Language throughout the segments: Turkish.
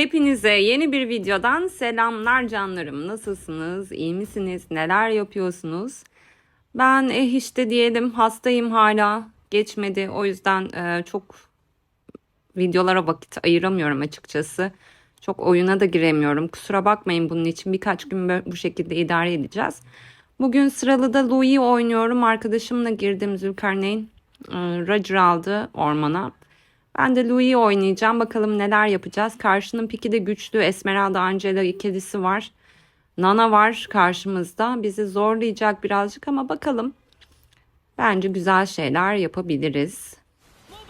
Hepinize yeni bir videodan selamlar canlarım. Nasılsınız? İyi misiniz? Neler yapıyorsunuz? Ben eh işte diyelim hastayım hala. Geçmedi. O yüzden e, çok videolara vakit ayıramıyorum açıkçası. Çok oyuna da giremiyorum. Kusura bakmayın bunun için. Birkaç gün bu şekilde idare edeceğiz. Bugün sıralı da Louis oynuyorum. Arkadaşımla girdim Zülkarneyn. e, Roger aldı ormana. Ben de Louis oynayacağım. Bakalım neler yapacağız. Karşının piki de güçlü. Esmeralda Angela ikilisi var. Nana var karşımızda. Bizi zorlayacak birazcık ama bakalım. Bence güzel şeyler yapabiliriz.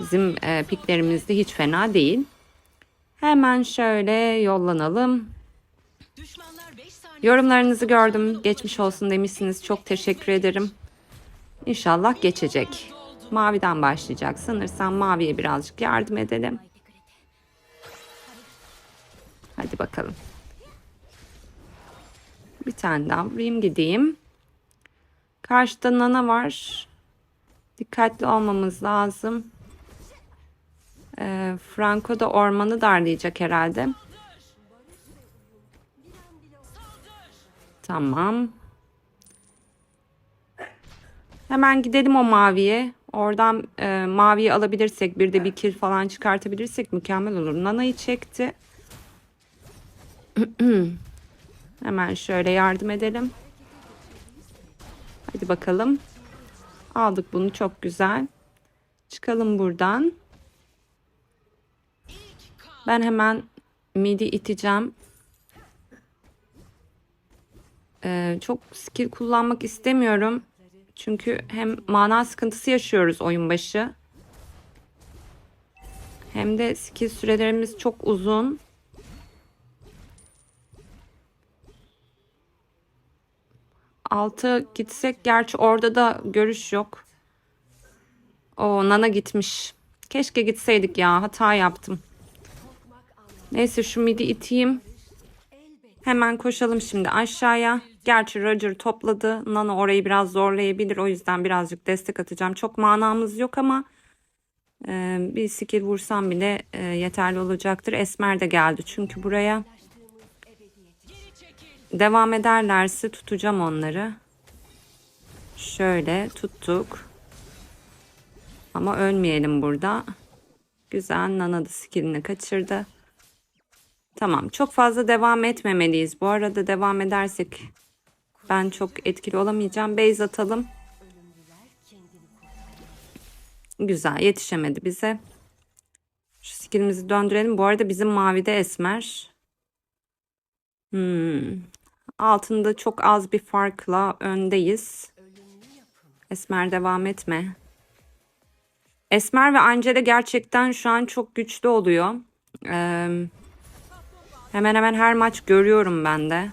Bizim e, piklerimiz de hiç fena değil. Hemen şöyle yollanalım. Yorumlarınızı gördüm. Geçmiş olsun demişsiniz. Çok teşekkür ederim. İnşallah geçecek. Maviden başlayacak. Sanırsam maviye birazcık yardım edelim. Hadi bakalım. Bir tane daha vurayım gideyim. Karşıda Nana var. Dikkatli olmamız lazım. Ee, Franco da ormanı darlayacak herhalde. Tamam. Hemen gidelim o maviye. Oradan e, maviyi alabilirsek bir de bir kill falan çıkartabilirsek mükemmel olur. Nana'yı çekti. Hemen şöyle yardım edelim. Hadi bakalım. Aldık bunu çok güzel. Çıkalım buradan. Ben hemen midi iteceğim. Ee, çok skill kullanmak istemiyorum. Çünkü hem mana sıkıntısı yaşıyoruz oyun başı. Hem de skill sürelerimiz çok uzun. Altı gitsek gerçi orada da görüş yok. O Nana gitmiş. Keşke gitseydik ya hata yaptım. Neyse şu midi iteyim. Hemen koşalım şimdi aşağıya. Gerçi Roger topladı. Nana orayı biraz zorlayabilir. O yüzden birazcık destek atacağım. Çok manamız yok ama e, bir skill vursam bile e, yeterli olacaktır. Esmer de geldi çünkü buraya. Devam ederlerse tutacağım onları. Şöyle tuttuk. Ama ölmeyelim burada. Güzel. Nana da skillini kaçırdı. Tamam. Çok fazla devam etmemeliyiz. Bu arada devam edersek ben çok etkili olamayacağım. Base atalım. Güzel. Yetişemedi bize. Şu skillimizi döndürelim. Bu arada bizim mavide esmer. Hmm. Altında çok az bir farkla öndeyiz. Esmer devam etme. Esmer ve Angela gerçekten şu an çok güçlü oluyor. Ee, hemen hemen her maç görüyorum ben de.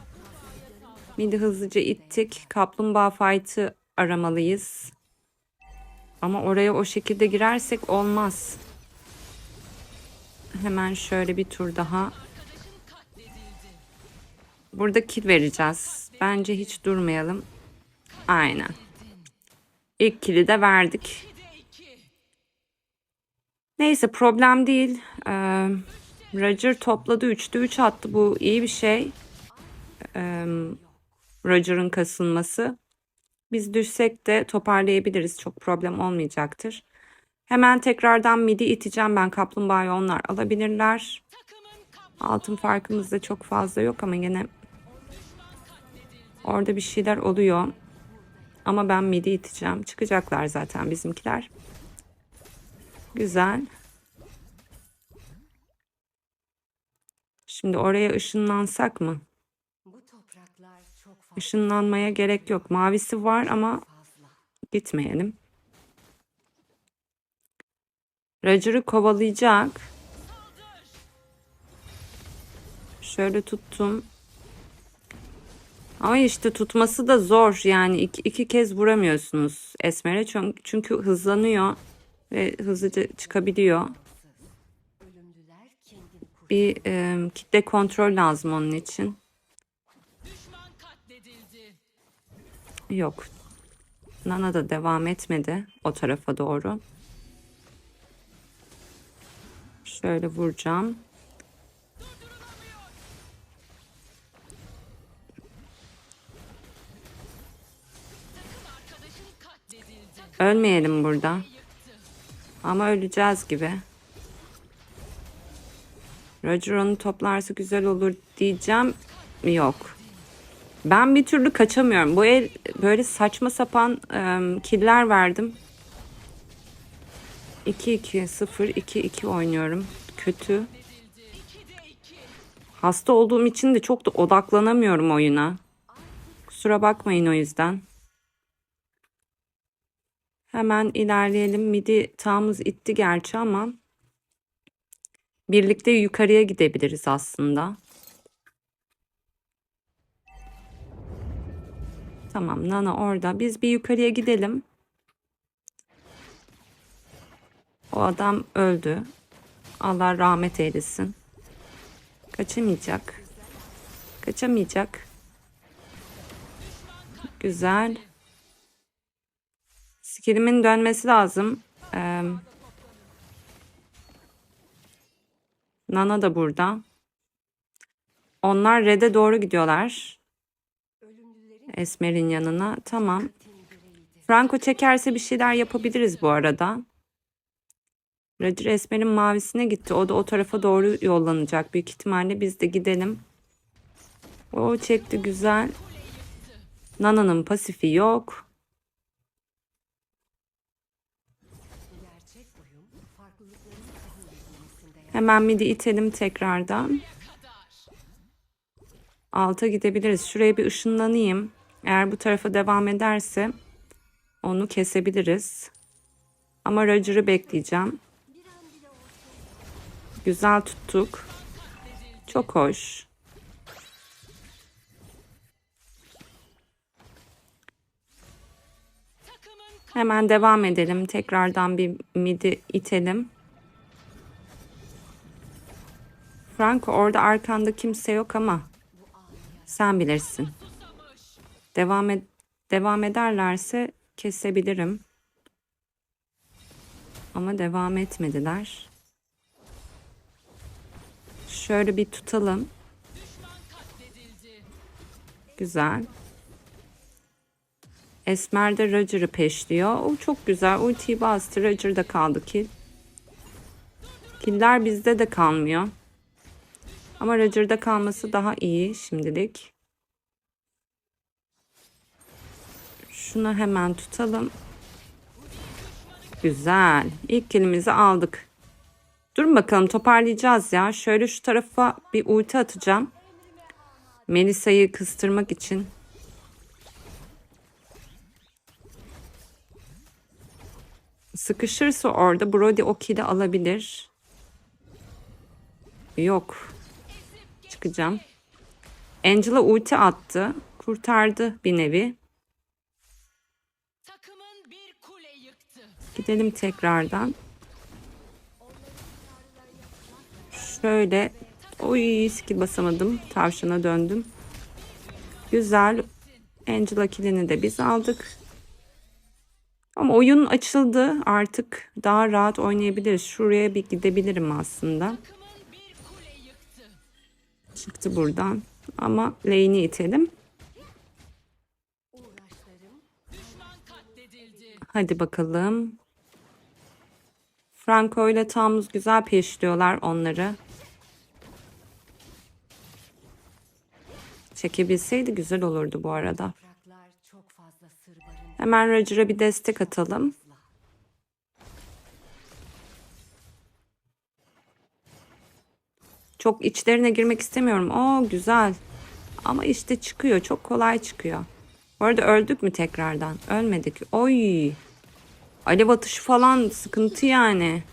Midi hızlıca ittik. Kaplumbağa fight'ı aramalıyız. Ama oraya o şekilde girersek olmaz. Hemen şöyle bir tur daha. Burada kill vereceğiz. Bence hiç durmayalım. Aynen. İlk kill'i de verdik. Neyse problem değil. Ee, Roger topladı. 3'te 3 attı. Bu iyi bir şey. Ee, Roger'ın kasılması. Biz düşsek de toparlayabiliriz. Çok problem olmayacaktır. Hemen tekrardan midi iteceğim. Ben kaplumbağayı onlar alabilirler. Altın farkımız da çok fazla yok ama yine orada bir şeyler oluyor. Ama ben midi iteceğim. Çıkacaklar zaten bizimkiler. Güzel. Şimdi oraya ışınlansak mı? Işınlanmaya gerek yok. Mavisi var ama gitmeyelim. Roger'ı kovalayacak. Şöyle tuttum. Ama işte tutması da zor. Yani iki, iki kez vuramıyorsunuz Esmer'e. Çünkü, çünkü hızlanıyor ve hızlıca çıkabiliyor bir e, kitle kontrol lazım onun için. Yok. Nana da devam etmedi o tarafa doğru. Şöyle vuracağım. Ölmeyelim burada. Ama öleceğiz gibi. Roger onu toplarsa güzel olur diyeceğim. Yok. Ben bir türlü kaçamıyorum. Bu el böyle saçma sapan e, killer verdim. 2-2-0-2-2 oynuyorum. Kötü. Hasta olduğum için de çok da odaklanamıyorum oyuna. Kusura bakmayın o yüzden. Hemen ilerleyelim. Midi tağımız itti gerçi ama birlikte yukarıya gidebiliriz aslında. Tamam Nana orada. Biz bir yukarıya gidelim. O adam öldü. Allah rahmet eylesin. Kaçamayacak. Kaçamayacak. Güzel. Skillimin dönmesi lazım. Ee, Nana da burada. Onlar Red'e doğru gidiyorlar. Esmer'in yanına. Tamam. Franco çekerse bir şeyler yapabiliriz bu arada. Roger Esmer'in mavisine gitti. O da o tarafa doğru yollanacak. Büyük ihtimalle biz de gidelim. O çekti güzel. Nana'nın pasifi yok. Hemen midi itelim tekrardan. Alta gidebiliriz. Şuraya bir ışınlanayım. Eğer bu tarafa devam ederse onu kesebiliriz. Ama Roger'ı bekleyeceğim. Güzel tuttuk. Çok hoş. Hemen devam edelim. Tekrardan bir midi itelim. Franco orada arkanda kimse yok ama sen bilirsin. Devam ed devam ederlerse kesebilirim. Ama devam etmediler. Şöyle bir tutalım. Güzel. Esmer de Roger'ı peşliyor. O çok güzel. Ultiyi bastı. Roger'da kaldı kill. Killer bizde de kalmıyor. Ama Roger'da kalması daha iyi şimdilik. Şunu hemen tutalım. Güzel. İlk kilimizi aldık. Durun bakalım toparlayacağız ya. Şöyle şu tarafa bir ulti atacağım. Melisa'yı kıstırmak için. Sıkışırsa orada Brody o kill'i alabilir. Yok. Çıkacağım. Angela ulti attı. Kurtardı bir nevi. Gidelim tekrardan. Şöyle. Oy skill basamadım. Tavşana döndüm. Güzel. Angela killini de biz aldık. Ama oyun açıldı. Artık daha rahat oynayabiliriz. Şuraya bir gidebilirim aslında. Yıktı. Çıktı buradan. Ama lane'i itelim. Hadi bakalım. Franco ile Tamuz güzel peşliyorlar onları. Çekebilseydi güzel olurdu bu arada. Hemen Roger'a bir destek atalım. Çok içlerine girmek istemiyorum. Oo güzel. Ama işte çıkıyor. Çok kolay çıkıyor. Bu arada öldük mü tekrardan? Ölmedik. Oy. Alev atışı falan sıkıntı yani.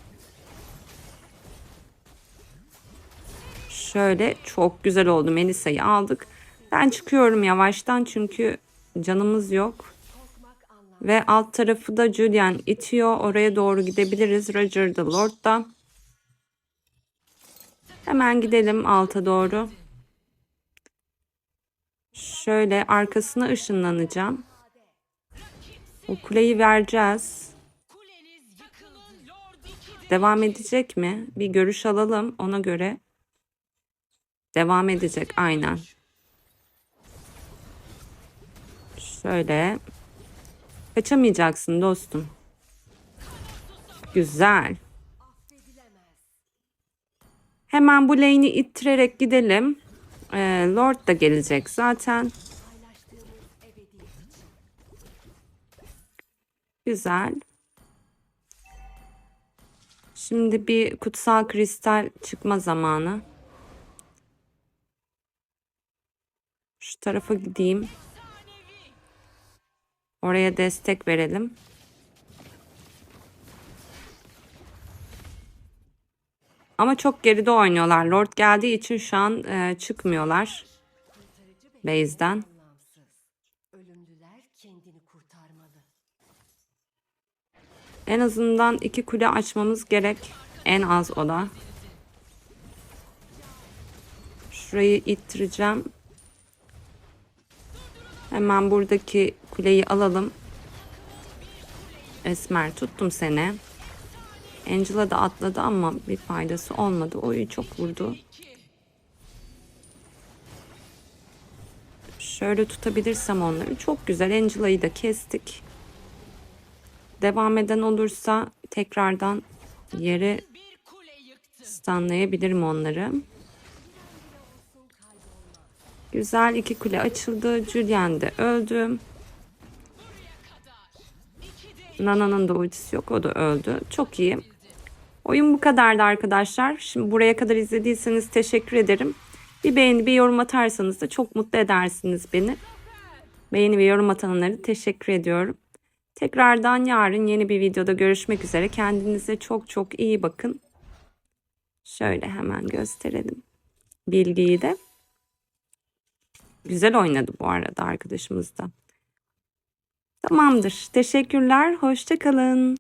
Şöyle çok güzel oldu. Melisa'yı aldık. Ben çıkıyorum yavaştan çünkü canımız yok. Ve alt tarafı da Julian itiyor. Oraya doğru gidebiliriz. Roger da Lord da. Hemen gidelim alta doğru. Şöyle arkasına ışınlanacağım. O kuleyi vereceğiz. Kuleniz yıkıldı. Lord 2'de Devam edecek mi? Bir görüş alalım ona göre. Devam edecek aynen. Şöyle. Kaçamayacaksın dostum. Güzel. Hemen bu lane'i ittirerek gidelim. Ee, Lord da gelecek zaten. Güzel. Şimdi bir kutsal kristal çıkma zamanı. Şu tarafa gideyim. Oraya destek verelim. Ama çok geride oynuyorlar. Lord geldiği için şu an e, çıkmıyorlar base'den. En azından iki kule açmamız gerek. En az o da. Şurayı ittireceğim. Hemen buradaki kuleyi alalım. Esmer tuttum seni. Angela da atladı ama bir faydası olmadı. Oyu çok vurdu. Şöyle tutabilirsem onları. Çok güzel. Angela'yı da kestik. Devam eden olursa tekrardan yere stunlayabilirim onları. Güzel iki kule açıldı. Julian de öldü. Nana'nın da ultisi yok. O da öldü. Çok iyi. Oyun bu kadardı arkadaşlar. Şimdi buraya kadar izlediyseniz teşekkür ederim. Bir beğeni bir yorum atarsanız da çok mutlu edersiniz beni. Beğeni ve yorum atanları teşekkür ediyorum. Tekrardan yarın yeni bir videoda görüşmek üzere. Kendinize çok çok iyi bakın. Şöyle hemen gösterelim. Bilgiyi de. Güzel oynadı bu arada arkadaşımız da. Tamamdır. Teşekkürler. Hoşça kalın.